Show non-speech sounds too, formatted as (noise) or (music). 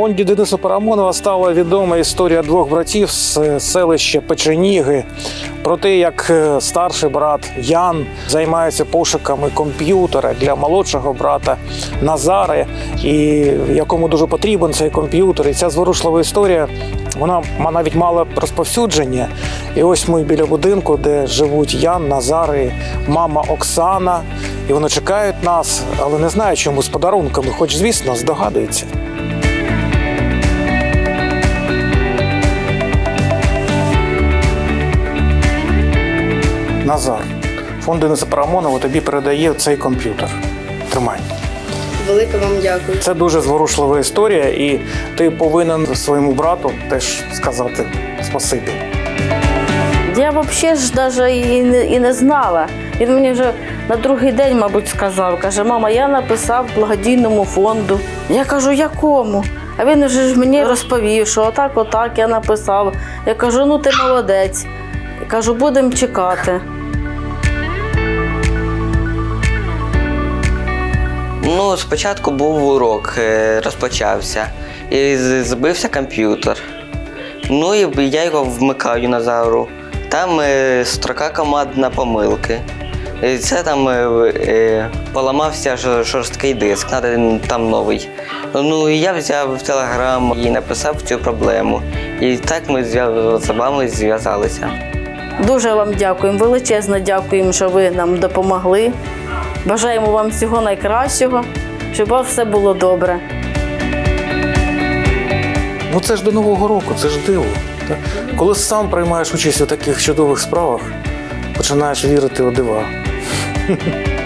фонді Дениса Парамонова стала відома історія двох братів з селища Печеніги про те, як е, старший брат Ян займається пошуками комп'ютера для молодшого брата Назари, і якому дуже потрібен цей комп'ютер. І ця зворушлива історія вона навіть мала розповсюдження. І ось ми біля будинку, де живуть Ян, Назари, мама Оксана. І вони чекають нас, але не знають, чому з подарунками, хоч, звісно, здогадуються. Назар, фонд Дениса Парамонова тобі передає цей комп'ютер. Тримай. Велике вам дякую. Це дуже зворушлива історія, і ти повинен своєму брату теж сказати спасибі. Я взагалі ж даже і не, і не знала. Він мені вже на другий день, мабуть, сказав. Каже, мама, я написав благодійному фонду. Я кажу, якому? А він вже ж мені розповів, що отак, отак я написав. Я кажу, ну ти молодець. Я кажу, будемо чекати. Ну, спочатку був урок, е, розпочався. І збився комп'ютер. Ну і я його вмикаю Назару. Там е, строка командна помилки. І Це там е, поламався жорсткий диск, треба там новий. Ну і я взяв в телеграм і написав цю проблему. І так ми з вами зв'язалися. Дуже вам дякуємо, величезно дякуємо, що ви нам допомогли. Бажаємо вам всього найкращого, щоб у вас все було добре. Ну це ж до Нового року, це ж диво. так? Коли сам приймаєш участь у таких чудових справах, починаєш вірити у дива. (laughs)